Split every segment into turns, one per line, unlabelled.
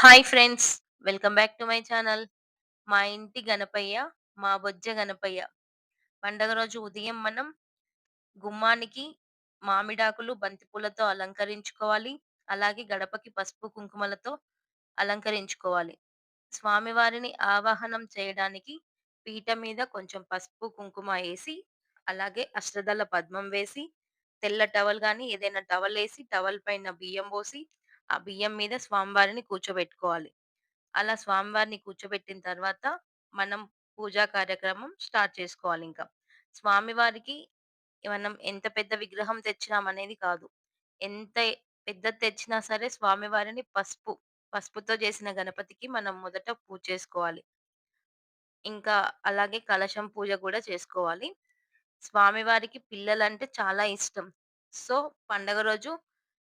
Hi friends! Welcome back to my channel. మా ఇంటి గణపయ్య, మా బొజ్జ గణపయ్య. పండగ రోజు ఉదయం మనం గుమ్మానికి మామిడాకులు, బంతిపూలతో అలంకరించుకోవాలి. అలాగే గడపకి పసుపు, కుంకుమలతో అలంకరించుకోవాలి. స్వామివారిని ఆవాహనం చేయడానికి పీట మీద కొంచెం పసుపు, కుంకుమ వేసి అలాగే అష్టదళ పద్మం వేసి, తెల్ల టవల్ కానీ ఏదైనా టవల్ వేసి టవల్ పైన బియ్యం పోసి, ఆ బియ్యం మీద స్వామివారిని కూర్చోబెట్టుకోవాలి. అలా స్వామివారిని కూర్చోబెట్టిన తర్వాత మనం పూజా కార్యక్రమం స్టార్ట్ చేసుకోవాలింక. స్వామివారికి మనం ఎంత పెద్ద విగ్రహం తెచ్చినామనేది కాదు. ఎంత పెద్దది తెచ్చినా సరే స్వామివారిని పసుపు, పసుపుతో చేసిన గణపతికి మనం మొదట పూజ చేసుకోవాలి. ఇంకా అలాగే కలశం పూజ కూడా చేసుకోవాలి. స్వామివారికి పిల్లలంటే చాలా ఇష్టం. సో, పండగ రోజు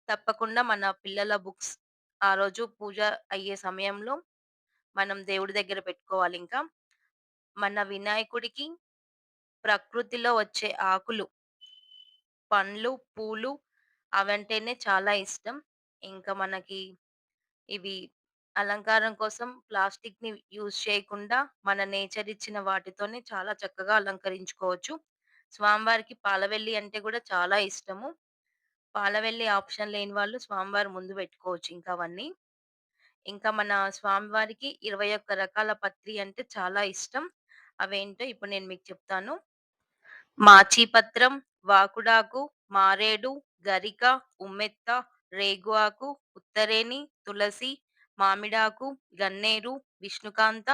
తప్పకుండా మన పిల్లల బుక్స్ ఆ రోజు పూజ అయ్యే సమయంలో మనం దేవుడి దగ్గర పెట్టుకోవాలి ఇంకా మన వినాయకుడికి ప్రకృతిలో వచ్చే ఆకులు, పండ్లు, పూలు అవంటేనే చాలా ఇష్టం. ఇంకా మనకి ఇవి అలంకారం కోసం ప్లాస్టిక్ని యూజ్ చేయకుండా మన నేచర్ ఇచ్చిన వాటితోనే చాలా చక్కగా అలంకరించుకోవచ్చు. స్వామివారికి పాలవెల్లి అంటే కూడా చాలా ఇష్టము. పాలవెల్లి ఆప్షన్ లేని వాళ్ళు స్వామివారి ముందు పెట్టుకోవచ్చు ఇంకా అవన్నీ. ఇంకా మన స్వామివారికి 21 రకాల పత్రి అంటే చాలా ఇష్టం. అవేంటో ఇప్పుడు నేను మీకు చెప్తాను. మాచీపత్రం, వాకుడాకు, మారేడు, గరిక, ఉమ్మెత్త, రేగు ఆకు, ఉత్తరేణి, తులసి, మామిడాకు, గన్నేరు, విష్ణుకాంత,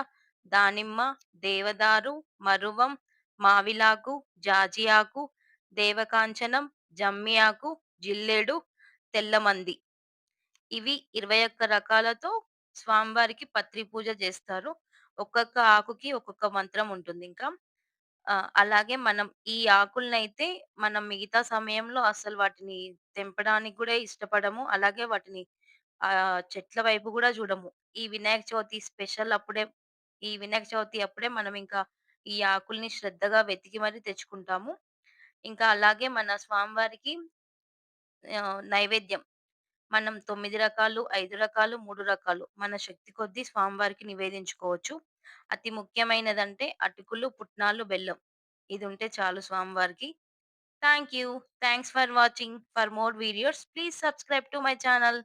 దానిమ్మ, దేవదారు, మరువం, మావిలాకు, జాజి ఆకు, దేవకాంచనం, జమ్మి ఆకు, జిల్లేడు, తెల్లమంది. ఇవి 21 రకాలతో స్వామివారికి పత్రి పూజ చేస్తారు. ఒక్కొక్క ఆకుకి ఒక్కొక్క మంత్రం ఉంటుంది ఇంకా అలాగే మనం ఈ ఆకులనైతే మనం మిగతా సమయంలో అసలు వాటిని తెంపడానికి కూడా ఇష్టపడము. అలాగే వాటిని ఆ చెట్ల వైపు కూడా చూడము. ఈ వినాయక చవితి స్పెషల్ అప్పుడే ఈ వినాయక చవితి అప్పుడే మనం ఇంకా ఈ ఆకుల్ని శ్రద్ధగా వెతికి మరీ తెచ్చుకుంటాము. ఇంకా అలాగే మన స్వామివారికి ఆహ్, నైవేద్యం మనం 9 రకాలు, 5 రకాలు, 3 రకాలు మన శక్తి కొద్దీ స్వామివారికి నివేదించుకోవచ్చు. అతి ముఖ్యమైనదంటే అటుకులు, పుట్నాలు, బెల్లం. ఇది ఉంటే చాలు స్వామివారికి. Thank you. Thanks for watching. For more videos please subscribe to my channel.